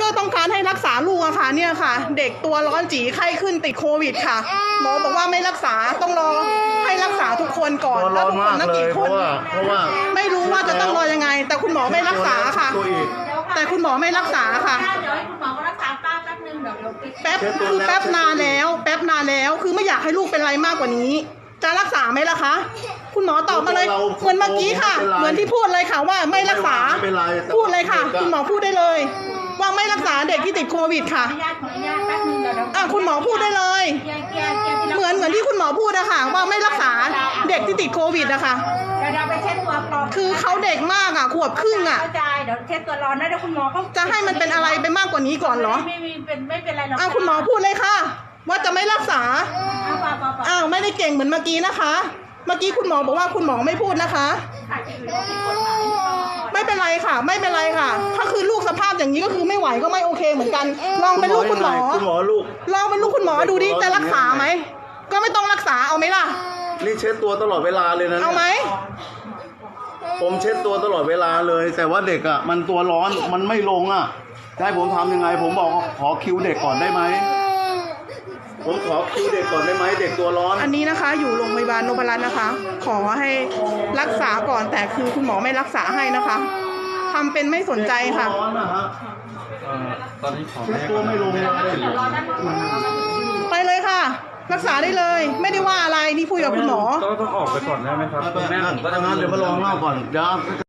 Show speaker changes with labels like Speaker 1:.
Speaker 1: ก็ต้องการให้รักษาลูกอะค่ะเนี่ยค่ะ เด็กตัวร้อนจีไข้ขึ้นติดโควิดค่ะ หมอบอกว่าไม่รักษาต้องรอให้รักษาทุกคนก่อน
Speaker 2: ตัว
Speaker 1: แล้
Speaker 2: ร้
Speaker 1: ว
Speaker 2: อน
Speaker 1: ทุกค
Speaker 2: มานก
Speaker 1: ตั้ง
Speaker 2: เลย
Speaker 1: กี่
Speaker 2: เพ
Speaker 1: คน
Speaker 2: ราะว่าเพราะว่า
Speaker 1: ไม่รู้ว่าจะต้องรอยังไง แต่คุณหมอไม่รักษาค่ะ
Speaker 2: ตัวอีก
Speaker 1: แต่คุณหมอไม่รักษาค่ะ
Speaker 3: เดี๋ยวให้คุณหมอเขารักษาป้าแป๊บนึงเดี๋ยวเดี๋ยวไป
Speaker 1: แป๊บคือแป๊บนานแล้ว แป๊บนานแล้วคือไม่อยากให้ลูกเป็นอะไรมากกว่านี้จะรักษาไหมล่ะคะ คุณหมอตอบมาเลย
Speaker 2: เรา
Speaker 1: เหมือนเมื่อกี้ค่ะ
Speaker 2: ไม่เป็นไร
Speaker 1: เหมือนที่พูดเลยค่ะว่าไม่รักษา
Speaker 2: ไม่เป็นไรแต่
Speaker 1: พูดเลยค่ะ
Speaker 2: เด็กอะ
Speaker 1: คุณหมอพูดได้เลย ว่าไม่รักษาเด็กที่ติดโควิดค่ะ
Speaker 3: ขออนุญาตขออนุญาตแป๊บนึงเดี๋ยวเดี๋ยว
Speaker 1: อะคุณหมอพูดได้เลย
Speaker 3: เคลียร์เคลียร์เคลียร์ทีละ
Speaker 1: เหมือนเหมือนที่คุณหมอพูดอะค่ะ ว่าไม่รักษาเด็กที่ติดโควิดอะค่ะ
Speaker 3: เดี๋ยวเราไปเช็ดตัวกรอน
Speaker 1: คือเขาเด็กมากอะขวบครึ่งอะ
Speaker 3: เข้าใจเดี๋ยวเช็ดตัวร้อนนะเดี๋ยวคุณหมอเขา
Speaker 1: จะให้มันเป็นอะไรไปมากกว่านี้ก่อนเหรอ
Speaker 3: ไม่ไม่เป็นไม่เป็นไรหรอก
Speaker 1: อ้าวคุณหมอพูดเลยค่ะ ว่าจะไม่รักษา
Speaker 3: เอาเปล่าเปล่าเปล่า
Speaker 1: อ้าวไม่ได้เก่งเหมือนเมื่อกี้นะคะ เมื่อกี้คุณหมอบอกว่าคุณหมอไม่พูดนะคะ
Speaker 3: อาจจะอยู่ในที่กฎหมาย
Speaker 1: ไม่เป็นไรค่ะ ไม่เป็นไรค่ะ ถ้าคือลูกสภาพอย่างนี้ก็คือไม่ไหวก็ไม่โอเคเหมือนกัน ลองเป็นลูกคุณหมอ
Speaker 2: คุณหมอลูก
Speaker 1: ลองเป็นลูกคุณหมอดูดิจะรักษาไหม ก็ไม่ต้องรักษาเอาไหมล่ะ
Speaker 2: นี่เช็ดตัวตลอดเวลาเลยนะ
Speaker 1: เอาไหม
Speaker 2: ผมเช็ดตัวตลอดเวลาเลย แต่ว่าเด็กอะ มันตัวร้อนมันไม่ลงอะจะให้ผมทำยังไง ผมบอกขอคิวเด็กก่อนได้ไหมผมขอคิวเด็กก่อนได้ไหมเด็กตัวร้อน
Speaker 1: อันนี้นะคะ อยู่โรงพยาบาลนพรัตน์นะคะ ขอให้รักษาก่อนแต่คือคุณหมอไม่รักษาให้นะคะ ทำเป็นไม่สนใจค่ะ
Speaker 2: เด็กตัวร้อนนะฮะ
Speaker 4: เอ่อตอนนี้ขอ
Speaker 2: เช็ดตัวไม่ลงเลย
Speaker 1: ไปเลยค่ะ รักษาได้เลย ไม่ได้ว่าอะไรนี่คุยกับคุณหมอ
Speaker 4: ต้องต้องออกไปก่อนได้ไหมครับ
Speaker 2: งั้
Speaker 4: คุณแม่ผมก็จะ
Speaker 2: นเดี๋ยวมาลองเล่าก่อนเดี๋ยว